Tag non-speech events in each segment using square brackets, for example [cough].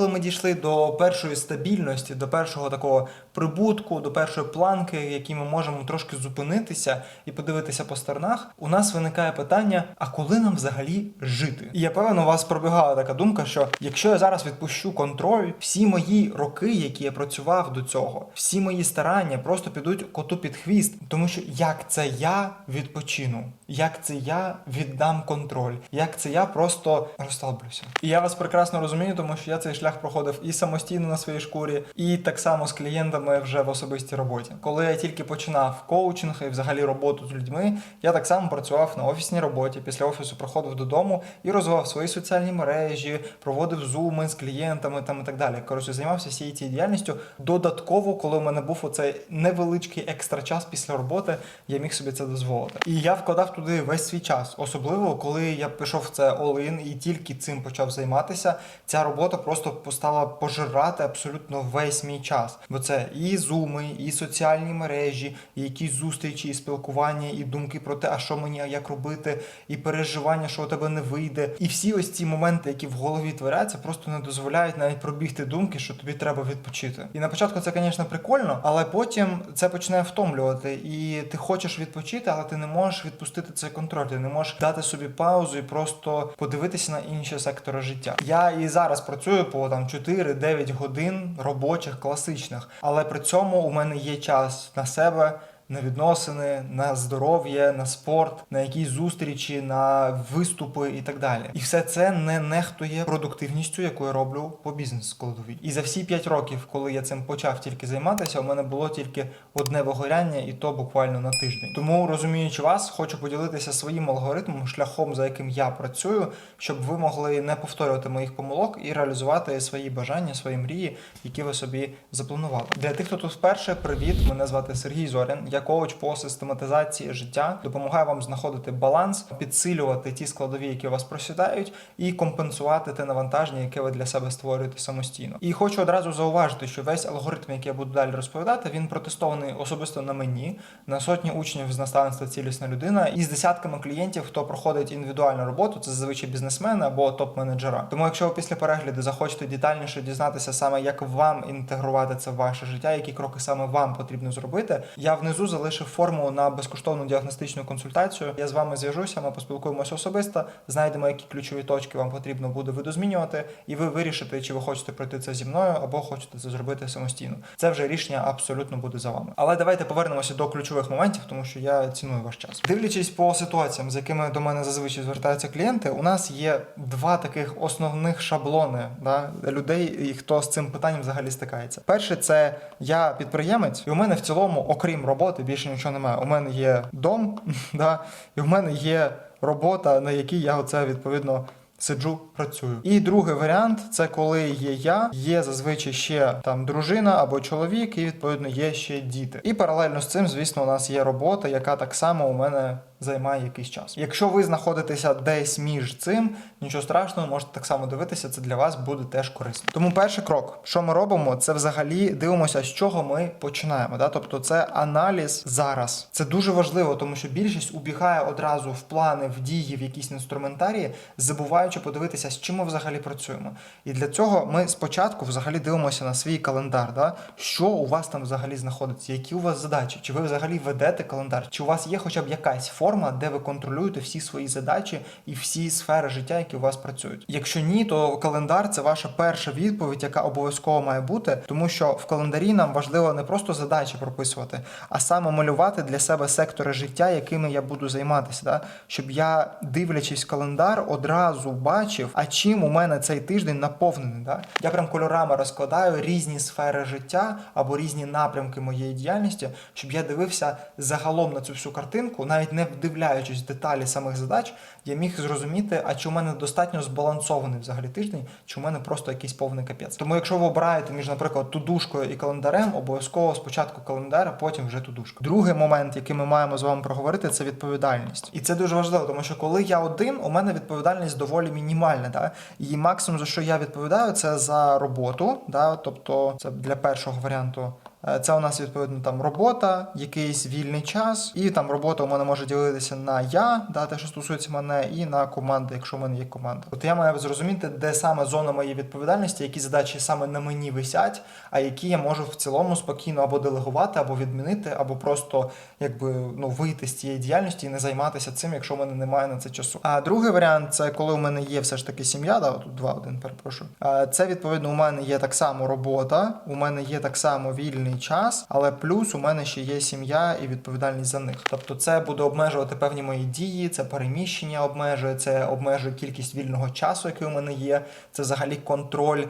Коли ми дійшли до першої стабільності, до першого такого прибутку, до першої планки, в якій ми можемо трошки зупинитися і подивитися по сторонах, у нас виникає питання: а коли нам взагалі жити? І я певен, у вас пробігала така думка, що якщо я зараз відпущу контроль, всі мої роки, які я працював до цього, всі мої старання просто підуть коту під хвіст, тому що як це я відпочину, як це я віддам контроль, як це я просто розслаблюся. І я вас прекрасно розумію, тому що я цей шлях проходив і самостійно на своїй шкурі, і так само з клієнтами вже в особистій роботі. Коли я тільки починав коучинг і взагалі роботу з людьми, я так само працював на офісній роботі. Після офісу приходив додому і розвивав свої соціальні мережі, проводив зуми з клієнтами там і так далі. Коротше, займався всією цією діяльністю. Додатково, коли у мене був оцей невеличкий екстра час після роботи, я міг собі це дозволити. І я вкладав туди весь свій час, особливо коли я пішов в це all-in і тільки цим почав займатися. Ця робота просто стала пожирати абсолютно весь мій час. Бо це і зуми, і соціальні мережі, і якісь зустрічі, і спілкування, і думки про те, а що мені, як робити, і переживання, що у тебе не вийде. І всі ось ці моменти, які в голові творяться, просто не дозволяють навіть пробігти думки, що тобі треба відпочити. І на початку це, звісно, прикольно, але потім це починає втомлювати. І ти хочеш відпочити, але ти не можеш відпустити цей контроль. Ти не можеш дати собі паузу і просто подивитися на інші сектори життя. Я і зараз працюю по там 4-9 годин робочих класичних, але при цьому у мене є час на себе. На відносини, на здоров'я, на спорт, на якісь зустрічі, на виступи і так далі. І все це не нехтує продуктивністю, яку я роблю по бізнес-складовій. І за всі 5 років, коли я цим почав тільки займатися, у мене було тільки одне вигоряння, і то буквально на тиждень. Тому розуміючи вас, хочу поділитися своїм алгоритмом, шляхом, за яким я працюю, щоб ви могли не повторювати моїх помилок і реалізувати свої бажання, свої мрії, які ви собі запланували. Для тих, хто тут вперше, привіт! Мене звати Сергій Зорін. Я коуч по систематизації життя, допомагаю вам знаходити баланс, підсилювати ті складові, які у вас просідають, і компенсувати те навантаження, яке ви для себе створюєте самостійно. І хочу одразу зауважити, що весь алгоритм, який я буду далі розповідати, він протестований особисто на мені, на сотні учнів з наставництва цілісна людина і з десятками клієнтів, хто проходить індивідуальну роботу, це зазвичай бізнесмени або топ-менеджера. Тому, якщо ви після перегляду захочете детальніше дізнатися саме, як вам інтегрувати це в ваше життя, які кроки саме вам потрібно зробити, я внизу залишив форму на безкоштовну діагностичну консультацію. Я з вами зв'яжуся, ми поспілкуємося особисто, знайдемо, які ключові точки вам потрібно буде видозмінювати, і ви вирішите, чи ви хочете пройти це зі мною, або хочете це зробити самостійно. Це вже рішення абсолютно буде за вами. Але давайте повернемося до ключових моментів, тому що я ціную ваш час. Дивлячись по ситуаціям, з якими до мене зазвичай звертаються клієнти, у нас є два таких основних шаблони да, людей, і хто з цим питанням взагалі стикається. Перше, це я підприємець, і у мене в цілому, окрім роботи, більше нічого немає. У мене є дом, [laughs] да, і в мене є робота, на якій я оце відповідно. Сиджу, працюю. І другий варіант це коли є я, є зазвичай ще там дружина або чоловік, і відповідно є ще діти. І паралельно з цим, звісно, у нас є робота, яка так само у мене займає якийсь час. Якщо ви знаходитеся десь між цим, нічого страшного, можете так само дивитися, це для вас буде теж корисно. Тому перший крок, що ми робимо, це взагалі дивимося, з чого ми починаємо. Да? Тобто, це аналіз зараз. Це дуже важливо, тому що більшість убігає одразу в плани, в дії, в якісь інструментарії, забуваючи подивитися, з чим ми взагалі працюємо. І для цього ми спочатку взагалі дивимося на свій календар, да? що у вас там взагалі знаходиться, які у вас задачі, чи ви взагалі ведете календар, чи у вас є хоча б якась форма, де ви контролюєте всі свої задачі і всі сфери життя, які у вас працюють. Якщо ні, то календар це ваша перша відповідь, яка обов'язково має бути, тому що в календарі нам важливо не просто задачі прописувати, а саме малювати для себе сектори життя, якими я буду займатися, да? щоб я, дивлячись календар, одразу бачив, а чим у мене цей тиждень наповнений. Да? Я прям кольорами розкладаю різні сфери життя або різні напрямки моєї діяльності, щоб я дивився загалом на цю всю картинку, навіть не вдивляючись деталі самих задач, я міг зрозуміти, а чи у мене достатньо збалансований взагалі тиждень, чи у мене просто якийсь повний капець. Тому, якщо ви обираєте між, наприклад, тудушкою і календарем, обов'язково спочатку календар, а потім вже тудушка. Другий момент, який ми маємо з вами проговорити, це відповідальність. І це дуже важливо, тому що коли я один, у мене відповідальність доволі мінімальна. Да? І максимум за що я відповідаю, це за роботу. Да? Тобто, це для першого варіанту Е, Це у нас відповідно там робота, якийсь вільний час, і там робота у мене може ділитися на я, да, те, що стосується мене, і на команди, якщо в мене є команда. От я маю зрозуміти, де саме зона моєї відповідальності, які задачі саме на мені висять, а які я можу в цілому спокійно або делегувати, або відмінити, або просто якби ну вийти з цієї діяльності і не займатися цим, якщо в мене немає на це часу. А другий варіант це коли у мене є все ж таки сім'я, да, тут два один, перепрошую. Це відповідно у мене є так само робота, у мене є так само вільний час, але плюс у мене ще є сім'я і відповідальність за них. Тобто, це буде обмежувати певні мої дії, це переміщення обмежує, це обмежує кількість вільного часу, який у мене є. Це взагалі контроль,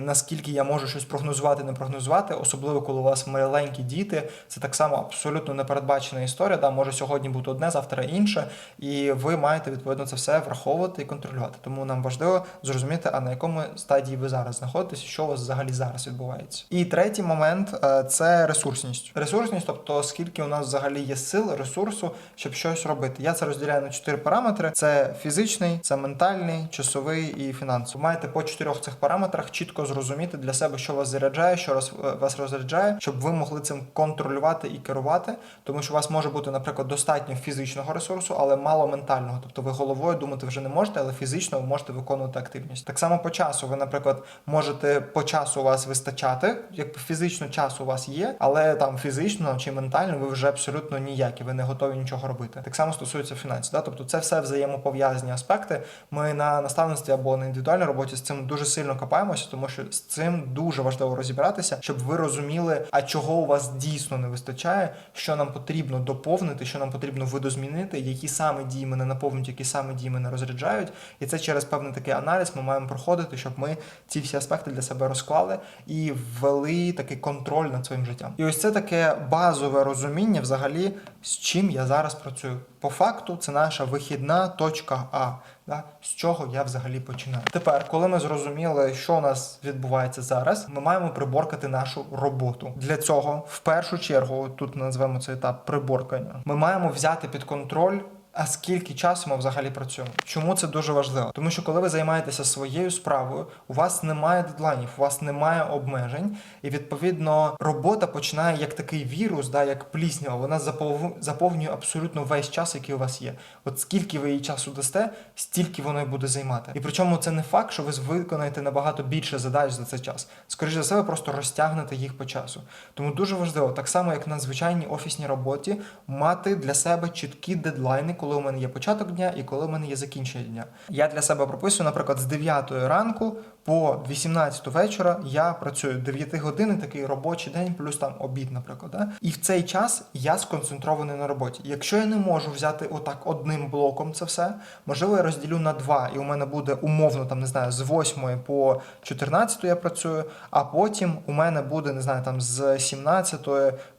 наскільки я можу щось прогнозувати, не прогнозувати, особливо коли у вас маленькі діти. Це так само абсолютно непередбачена історія. Да, може сьогодні бути одне, завтра інше, і ви маєте відповідно це все враховувати і контролювати. Тому нам важливо зрозуміти, а на якому стадії ви зараз знаходитесь, що у вас взагалі зараз відбувається. І третій момент е, це ресурсність. Ресурсність, тобто скільки у нас взагалі є сил, ресурсу, щоб щось робити. Я це розділяю на чотири параметри: це фізичний, це ментальний, часовий і фінансовий. Маєте по чотирьох цих параметрах чітко зрозуміти для себе, що вас заряджає, що е, вас розряджає, щоб ви могли цим контролювати і керувати, тому що у вас може бути, наприклад, достатньо фізичного ресурсу, але мало ментального. Тобто ви головою думати вже не можете, але фізично ви можете виконувати активність. Так само по часу. Ви, наприклад, можете по часу у вас вистачати, якби фізично час у вас є, але там фізично чи ментально ви вже абсолютно ніякі, ви не готові нічого робити. Так само стосується фінансів. Да? Тобто це все взаємопов'язані аспекти. Ми на наставництві або на індивідуальній роботі з цим дуже сильно копаємося, тому що з цим дуже важливо розібратися, щоб ви розуміли, а чого у вас дійсно не вистачає, що нам потрібно доповнити, що нам потрібно видозмінити, які саме дії мене наповнюють, які саме дії мене розряджають. І це через певний такий аналіз ми маємо проходити, щоб ми ці всі аспекти для себе розклали і ввели такий контроль над своїм життям. І ось це таке базове розуміння, взагалі, з чим я зараз працюю. По факту, це наша вихідна точка А. Да? З чого я взагалі починаю. Тепер, коли ми зрозуміли, що у нас відбувається зараз, ми маємо приборкати нашу роботу. Для цього, в першу чергу, тут назвемо цей етап приборкання. Ми маємо взяти під контроль. А скільки часу ми взагалі працюємо? Чому це дуже важливо? Тому що коли ви займаєтеся своєю справою, у вас немає дедлайнів, у вас немає обмежень, і відповідно робота починає як такий вірус, да, як пліснява. Вона запов- заповнює абсолютно весь час, який у вас є. От скільки ви їй часу дасте, стільки воно і буде займати. І причому це не факт, що ви виконаєте набагато більше задач за цей час. Скоріше за все, ви просто розтягнете їх по часу. Тому дуже важливо, так само як на звичайній офісній роботі, мати для себе чіткі дедлайни, коли у мене є початок дня і коли у мене є закінчення дня. Я для себе прописую, наприклад, з 9 ранку по 18 вечора я працюю 9 годин, такий робочий день, плюс там обід, наприклад. Да? І в цей час я сконцентрований на роботі. Якщо я не можу взяти отак одним блоком це все, можливо, я розділю на два, і у мене буде умовно там не знаю, з 8 по 14 я працюю, а потім у мене буде не знаю, там з 17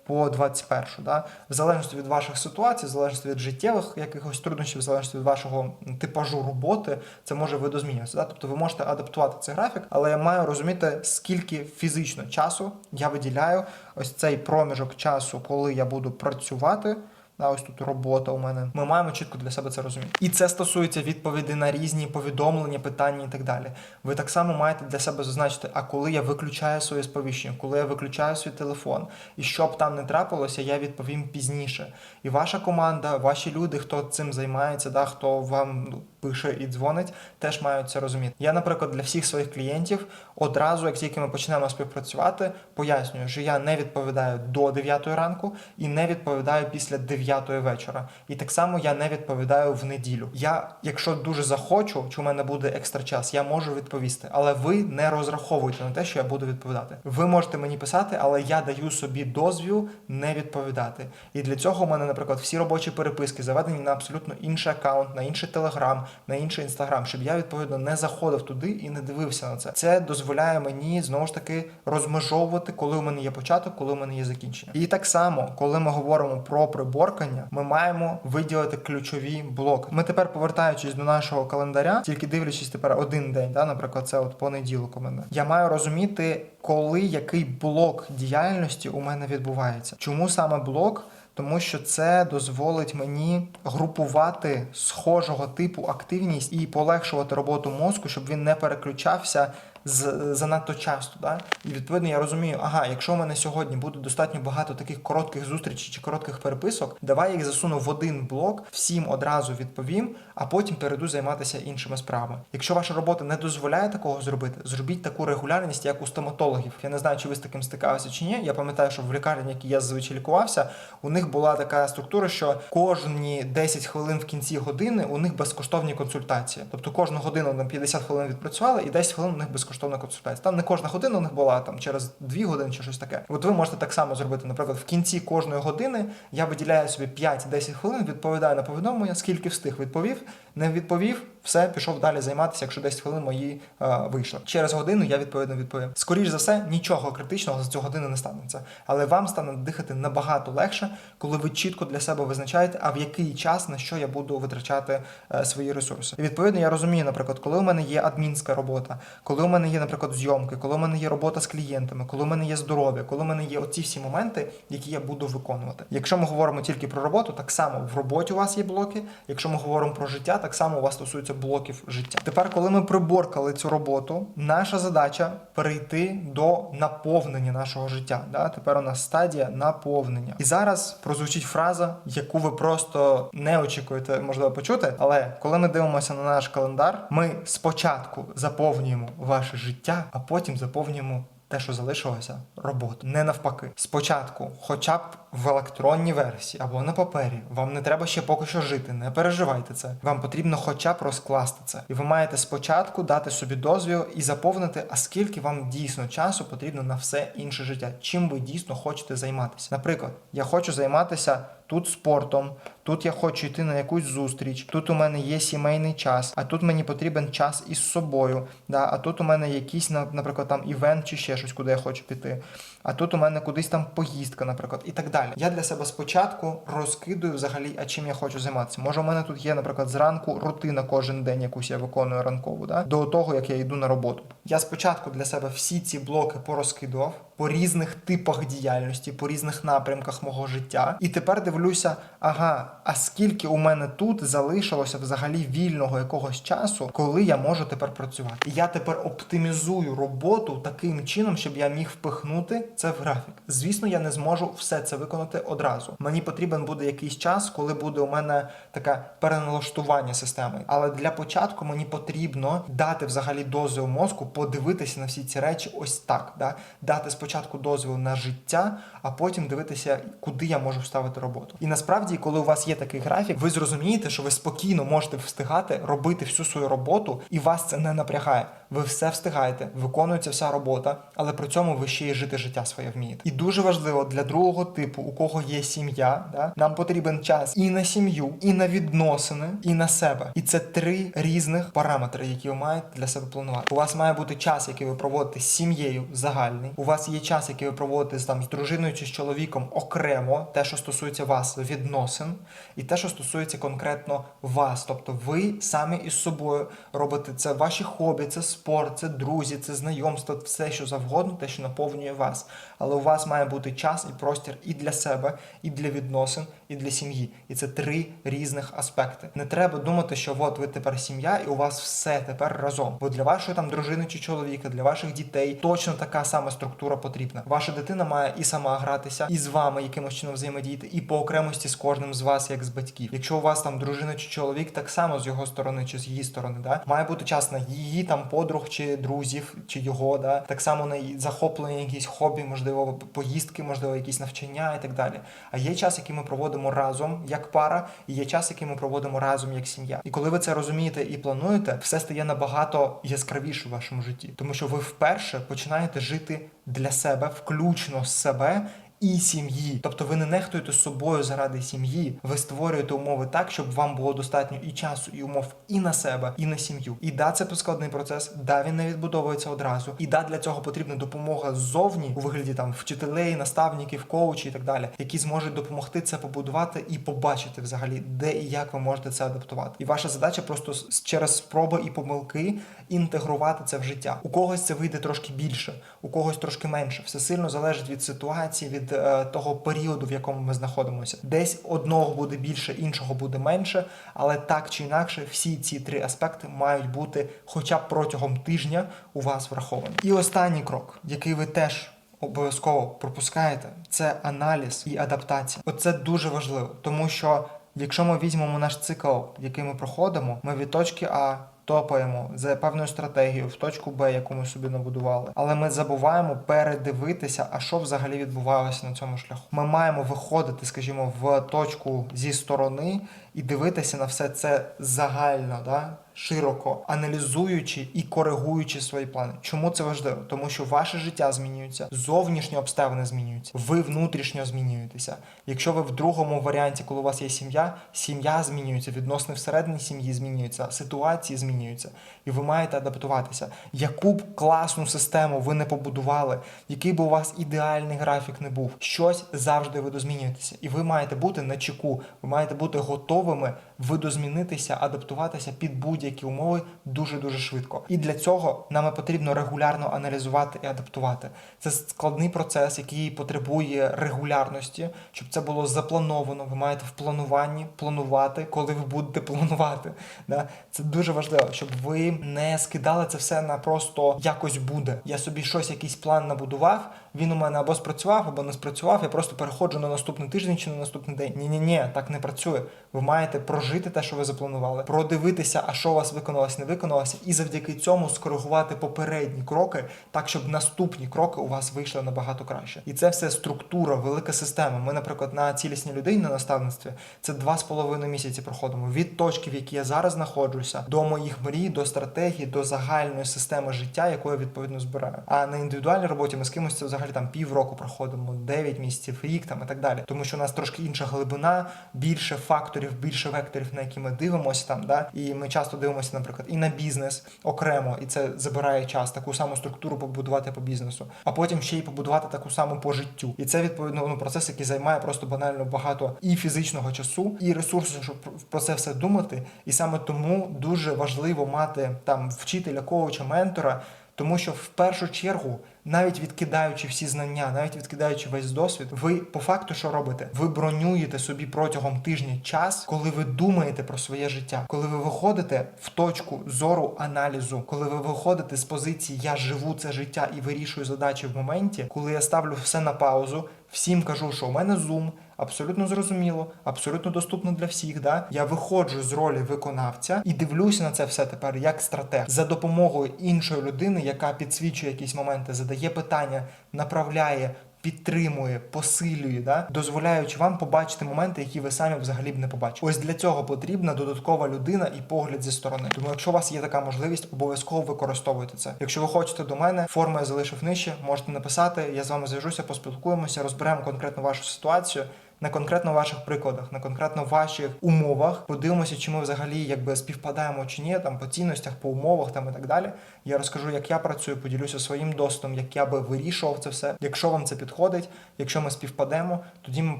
по 21, да? в залежності від ваших ситуацій, в залежності від життєвих якихось труднощів, в залежності від вашого типажу роботи, це може видозмінюватися. Да? Тобто ви можете адаптувати цей графік, але я маю розуміти, скільки фізично часу я виділяю ось цей проміжок часу, коли я буду працювати. А ось тут робота у мене. Ми маємо чітко для себе це розуміти. І це стосується відповідей на різні повідомлення, питання і так далі. Ви так само маєте для себе зазначити, а коли я виключаю своє сповіщення, коли я виключаю свій телефон, і що б там не трапилося, я відповім пізніше. І ваша команда, ваші люди, хто цим займається, да, хто вам ну, пише і дзвонить, теж мають це розуміти. Я, наприклад, для всіх своїх клієнтів одразу, як тільки ми починаємо співпрацювати, пояснюю, що я не відповідаю до 9 ранку і не відповідаю після 9 вечора. І так само я не відповідаю в неділю. Я, якщо дуже захочу, чи у мене буде екстра час, я можу відповісти. Але ви не розраховуйте на те, що я буду відповідати. Ви можете мені писати, але я даю собі дозвіл не відповідати. І для цього у мене, наприклад, всі робочі переписки заведені на абсолютно інший аккаунт, на інший телеграм, на інший інстаграм, щоб я відповідно не заходив туди і не дивився на це. Це дозволяє мені знову ж таки розмежовувати, коли у мене є початок, коли у мене є закінчення. І так само, коли ми говоримо про приборкання, ми маємо виділити ключові блоки. Ми тепер повертаючись до нашого календаря, тільки дивлячись тепер один день, да, наприклад, це от понеділок у мене. Я маю розуміти, коли який блок діяльності у мене відбувається. Чому саме блок? Тому що це дозволить мені групувати схожого типу активність і полегшувати роботу мозку, щоб він не переключався занадто часто. Да? І відповідно я розумію, ага, якщо у мене сьогодні буде достатньо багато таких коротких зустрічей чи коротких переписок, давай я їх засуну в один блок, всім одразу відповім, а потім перейду займатися іншими справами. Якщо ваша робота не дозволяє такого зробити, зробіть таку регулярність, як у стоматологів. Я не знаю, чи ви з таким стикалися чи ні. Я пам'ятаю, що в лікарні, які я зазвичай лікувався, у них була така структура, що кожні 10 хвилин в кінці години у них безкоштовні консультації. Тобто кожну годину на 50 хвилин відпрацювали, і 10 хвилин у них безкоштовна консультація. Там не кожна година у них була там через 2 години чи щось таке. От ви можете так само зробити. Наприклад, в кінці кожної години я виділяю собі 5-10 хвилин, відповідаю на повідомлення, скільки встиг відповів, не відповів. Все, пішов далі займатися, якщо 10 хвилин мої е, вийшли. Через годину я відповідно відповім. Скоріш за все, нічого критичного за цю годину не станеться. Але вам стане дихати набагато легше, коли ви чітко для себе визначаєте, а в який час на що я буду витрачати е, свої ресурси. І відповідно я розумію, наприклад, коли у мене є адмінська робота, коли у мене є, наприклад, зйомки, коли у мене є робота з клієнтами, коли у мене є здоров'я, коли у мене є оці всі моменти, які я буду виконувати. Якщо ми говоримо тільки про роботу, так само в роботі у вас є блоки. Якщо ми говоримо про життя, так само у вас стосується блоків життя. Тепер, коли ми приборкали цю роботу, наша задача перейти до наповнення нашого життя. Да? Тепер у нас стадія наповнення. І зараз прозвучить фраза, яку ви просто не очікуєте, можливо, почути. Але коли ми дивимося на наш календар, ми спочатку заповнюємо ваше життя, а потім заповнюємо. Те, що залишилося, роботу. Не навпаки. Спочатку, хоча б в електронній версії або на папері, вам не треба ще поки що жити, не переживайте це. Вам потрібно хоча б розкласти це. І ви маєте спочатку дати собі дозвіл і заповнити, а скільки вам дійсно часу потрібно на все інше життя, чим ви дійсно хочете займатися. Наприклад, я хочу займатися тут спортом, тут я хочу йти на якусь зустріч, тут у мене є сімейний час, а тут мені потрібен час із собою. Да? А тут у мене якийсь, на- наприклад, там івент чи ще щось, куди я хочу піти. А тут у мене кудись там поїздка, наприклад, і так далі. Я для себе спочатку розкидую взагалі, а чим я хочу займатися. Може, у мене тут є, наприклад, зранку рутина кожен день, якусь я виконую ранкову, да? до того, як я йду на роботу. Я спочатку для себе всі ці блоки порозкидував по різних типах діяльності, по різних напрямках мого життя. І тепер дивлюся, ага, а скільки у мене тут залишилося взагалі вільного якогось часу, коли я можу тепер працювати. Я тепер оптимізую роботу таким чином, щоб я міг впихнути це в графік. Звісно, я не зможу все це виконати одразу. Мені потрібен буде якийсь час, коли буде у мене таке переналаштування системи. Але для початку мені потрібно дати взагалі дозвіл мозку подивитися на всі ці речі ось так. Да? Дати спочатку дозвіл на життя, а потім дивитися, куди я можу вставити роботу. І насправді, коли у вас є такий графік, ви зрозумієте, що ви спокійно можете встигати робити всю свою роботу, і вас це не напрягає. Ви все встигаєте, виконується вся робота, але при цьому ви ще й жити життя своє вмієте. І дуже важливо для другого типу, у кого є сім'я, да, нам потрібен час і на сім'ю, і на відносини, і на себе. І це три різних параметри, які ви маєте для себе планувати. У вас має бути час, який ви проводите з сім'єю загальний. У вас є час, який ви проводите там з дружиною чи з чоловіком окремо, те, що стосується вас, відносин, і те, що стосується конкретно вас. Тобто ви самі із собою робите це ваші хобі, це спорт, це друзі, це знайомство, все що завгодно, те, що наповнює вас. Але у вас має бути час і простір і для себе, і для відносин, і для сім'ї. І це три різних аспекти. Не треба думати, що от ви тепер сім'я, і у вас все тепер разом. Бо для вашої там дружини чи чоловіка, для ваших дітей точно така сама структура потрібна. Ваша дитина має і сама гратися, і з вами якимось чином взаємодіяти, і по окремості з кожним з вас, як з батьків. Якщо у вас там дружина чи чоловік, так само з його сторони чи з її сторони, да має бути час на її там подруг чи друзів, чи його, да так само на захоплення, якісь хобі, можливо, поїздки, можливо, якісь навчання і так далі. А є час, який ми проводимо разом як пара, і є час, який ми проводимо разом як сім'я. І коли ви це розумієте і плануєте, все стає набагато яскравіше в вашому житті, тому що ви вперше починаєте жити для себе, включно з себе. І сім'ї, тобто ви не нехтуєте собою заради сім'ї. Ви створюєте умови так, щоб вам було достатньо і часу, і умов і на себе, і на сім'ю. І да, це складний процес. Да, він не відбудовується одразу. І да, для цього потрібна допомога ззовні у вигляді там вчителей, наставників, коучі і так далі, які зможуть допомогти це побудувати і побачити взагалі, де і як ви можете це адаптувати. І ваша задача просто через спроби і помилки інтегрувати це в життя. У когось це вийде трошки більше, у когось трошки менше. Все сильно залежить від ситуації, від е, того періоду, в якому ми знаходимося. Десь одного буде більше, іншого буде менше, але так чи інакше, всі ці три аспекти мають бути хоча б протягом тижня у вас враховані. І останній крок, який ви теж обов'язково пропускаєте, це аналіз і адаптація. Оце дуже важливо, тому що якщо ми візьмемо наш цикл, який ми проходимо, ми від точки А. Топаємо за певною стратегією в точку Б, яку ми собі набудували, але ми забуваємо передивитися, а що взагалі відбувалося на цьому шляху. Ми маємо виходити, скажімо, в точку зі сторони і дивитися на все це загально, да? широко, аналізуючи і коригуючи свої плани. Чому це важливо? Тому що ваше життя змінюється, зовнішні обставини змінюються, ви внутрішньо змінюєтеся. Якщо ви в другому варіанті, коли у вас є сім'я, сім'я змінюється, відносини всередині сім'ї змінюються, ситуації змінюються, і ви маєте адаптуватися. Яку б класну систему ви не побудували, який би у вас ідеальний графік не був, щось завжди видозмінюєтеся. І ви маєте бути на чеку, ви маєте бути готовими видозмінитися, адаптуватися під будь-які умови дуже дуже швидко. І для цього нам потрібно регулярно аналізувати і адаптувати. Це складний процес, який потребує регулярності, щоб це було заплановано. Ви маєте в плануванні планувати, коли ви будете планувати. Да? Це дуже важливо, щоб ви не скидали це все на просто якось буде. Я собі щось, якийсь план набудував. Він у мене або спрацював, або не спрацював. Я просто переходжу на наступний тиждень чи на наступний день. Ні, ні, ні, так не працює. Ви маєте прожити те, що ви запланували, продивитися, а що у вас виконалось, не виконалося, і завдяки цьому скоригувати попередні кроки, так щоб наступні кроки у вас вийшли набагато краще. І це все структура, велика система. Ми, наприклад, на цілісній людині на наставництві це два з половиною місяці проходимо від точки, в якій я зараз знаходжуся, до моїх мрій, до стратегії, до загальної системи життя, яку я відповідно збираю. А на індивідуальній роботі ми з кимось це взагалі там півроку проходимо, 9 місяців, рік там і так далі. Тому що у нас трошки інша глибина, більше факторів, більше векторів, на які ми дивимося там. Да? І ми часто дивимося, наприклад, і на бізнес окремо, і це забирає час, таку саму структуру побудувати по бізнесу, а потім ще й побудувати таку саму по життю. І це відповідно ну, процес, який займає просто банально багато і фізичного часу, і ресурсів, щоб про це все думати. І саме тому дуже важливо мати там вчителя, коуча, ментора. Тому що в першу чергу, навіть відкидаючи всі знання, навіть відкидаючи весь досвід, ви по факту що робите? Ви бронюєте собі протягом тижня час, коли ви думаєте про своє життя, коли ви виходите в точку зору аналізу, коли ви виходите з позиції Я живу це життя і вирішую задачі в моменті, коли я ставлю все на паузу, всім кажу, що у мене зум. Абсолютно зрозуміло, абсолютно доступно для всіх. Да? Я виходжу з ролі виконавця і дивлюся на це все тепер як стратег за допомогою іншої людини, яка підсвічує якісь моменти, задає питання, направляє. Підтримує, посилює, да? дозволяючи вам побачити моменти, які ви самі взагалі б не побачили. Ось для цього потрібна додаткова людина і погляд зі сторони. Тому, якщо у вас є така можливість, обов'язково використовуйте це. Якщо ви хочете до мене, форму я залишив нижче, можете написати. Я з вами зв'яжуся, поспілкуємося, розберемо конкретно вашу ситуацію. На конкретно ваших прикладах, на конкретно ваших умовах, подивимося, чи ми взагалі якби співпадаємо чи ні, там по цінностях, по умовах там і так далі. Я розкажу, як я працюю, поділюся своїм досвідом, як я би вирішував це все. Якщо вам це підходить, якщо ми співпадемо, тоді ми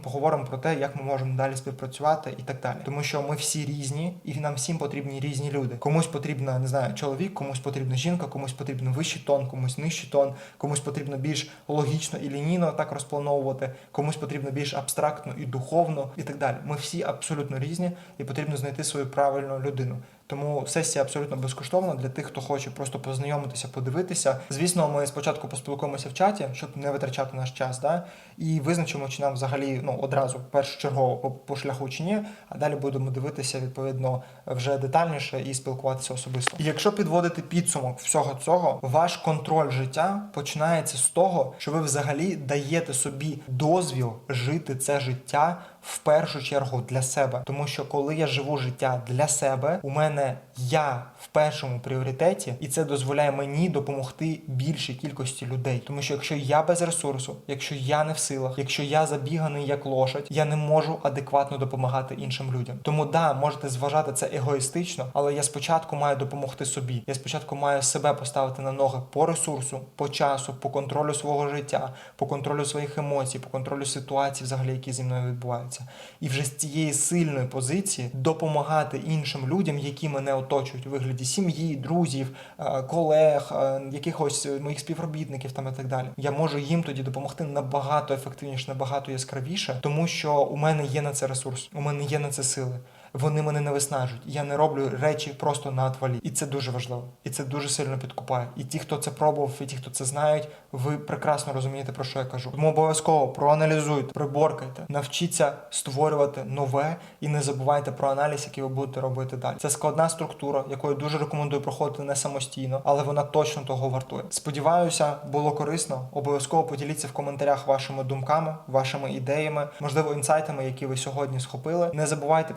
поговоримо про те, як ми можемо далі співпрацювати і так далі. Тому що ми всі різні, і нам всім потрібні різні люди. Комусь потрібна, не знаю, чоловік, комусь потрібна жінка, комусь потрібен вищий тон, комусь нижчий тон, комусь потрібно більш логічно і лінійно так розплановувати, комусь потрібно більш абстрактно і духовно, і так далі. Ми всі абсолютно різні, і потрібно знайти свою правильну людину. Тому сесія абсолютно безкоштовна для тих, хто хоче просто познайомитися, подивитися. Звісно, ми спочатку поспілкуємося в чаті, щоб не витрачати наш час, да? і визначимо, чи нам взагалі ну одразу першочергово по, по шляху чи ні. А далі будемо дивитися відповідно вже детальніше і спілкуватися особисто. І якщо підводити підсумок всього цього, ваш контроль життя починається з того, що ви взагалі даєте собі дозвіл жити це життя 加 в першу чергу для себе. Тому що коли я живу життя для себе, у мене я в першому пріоритеті, і це дозволяє мені допомогти більшій кількості людей. Тому що якщо я без ресурсу, якщо я не в силах, якщо я забіганий як лошадь, я не можу адекватно допомагати іншим людям. Тому да, можете зважати це егоїстично, але я спочатку маю допомогти собі. Я спочатку маю себе поставити на ноги по ресурсу, по часу, по контролю свого життя, по контролю своїх емоцій, по контролю ситуацій, взагалі, які зі мною відбуваються. І вже з цієї сильної позиції допомагати іншим людям, які мене оточують у вигляді сім'ї, друзів, е, колег, е, якихось моїх співробітників там і так далі. Я можу їм тоді допомогти набагато ефективніше, набагато яскравіше, тому що у мене є на це ресурс, у мене є на це сили. Вони мене не виснажують. Я не роблю речі просто на отвалі. І це дуже важливо. І це дуже сильно підкупає. І ті, хто це пробував, і ті, хто це знають, ви прекрасно розумієте, про що я кажу. Тому обов'язково проаналізуйте, приборкайте, навчіться створювати нове і не забувайте про аналіз, який ви будете робити далі. Це складна структура, яку я дуже рекомендую проходити не самостійно, але вона точно того вартує. Сподіваюся, було корисно. Обов'язково поділіться в коментарях вашими думками, вашими ідеями, можливо, інсайтами, які ви сьогодні схопили. Не забувайте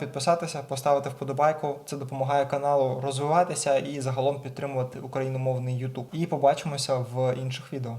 підписатися, поставити вподобайку. Це допомагає каналу розвиватися і загалом підтримувати україномовний YouTube. І побачимося в інших відео.